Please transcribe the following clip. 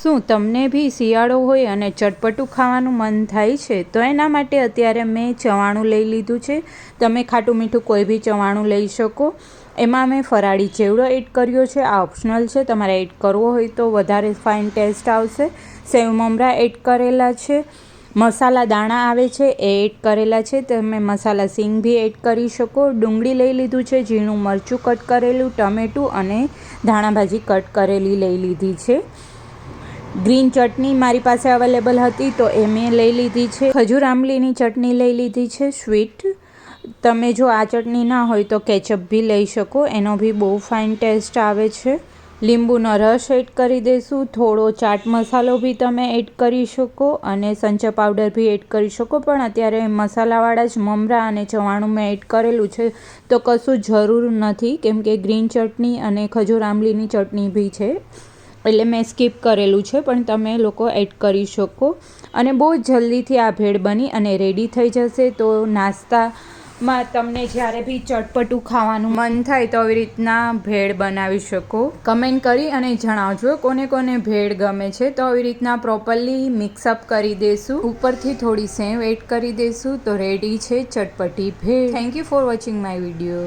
શું તમને બી શિયાળો હોય અને ચટપટું ખાવાનું મન થાય છે? તો એના માટે અત્યારે મેં ચવાણું લઈ લીધું છે. તમે ખાટું મીઠું કોઈ બી ચવાણું લઈ શકો. એમાં મેં ફરાળી ચેવડો એડ કર્યો છે. આ ઓપ્શનલ છે. તમારે એડ કરવો હોય તો વધારે ફાઇન ટેસ્ટ આવશે. સેવ મમરા એડ કરેલા છે. મસાલા દાણા આવે છે. એ એડ કરેલા છે. તમે મસાલા સિંગ બી એડ કરી શકો. ડુંગળી લઈ લીધું છે. ઝીણું મરચું કટ કરેલું, ટમેટું અને ધાણાભાજી કટ કરેલી લઈ લીધી છે. ગ્રીન ચટણી મારી પાસે અવેલેબલ હતી તો એ મેં લઈ લીધી છે. ખજૂર આંબલીની ચટણી લઈ લીધી છે, સ્વીટ. તમે જો આ ચટણી ના હોય તો કેચઅપ બી લઈ શકો, એનો બી બહુ ફાઇન ટેસ્ટ આવે છે. લીંબુનો રસ એડ કરી દઈશું થોડો ચાટ મસાલો બી તમે એડ કરી શકો અને સંચા પાવડર બી એડ કરી શકો, પણ અત્યારે મસાલાવાળા જ મમરા અને ચવાણું મેં એડ કરેલું છે, તો કશું જરૂર નથી, કેમ કે ગ્રીન ચટણી અને ખજૂર આંબલીની ચટણી બી છે. એટલે મેં સ્કીપ કરેલું છે, પણ તમે લોકો એડ કરી શકો. અને બહુ જલ્દીથી આ ભેળ બની અને રેડી થઈ જશે. તો નાસ્તામાં તમને જ્યારે બી ચટપટું ખાવાનું મન થાય તો આવી રીતના ભેળ બનાવી શકો. કમેન્ટ કરી અને જણાવજો કોને કોને ભેળ ગમે છે. તો આવી રીતના પ્રોપરલી મિક્સઅપ કરી દઈશું ઉપરથી થોડી સેવ એડ કરી દઈશું તો રેડી છે ચટપટી bhel. Thank you for watching my video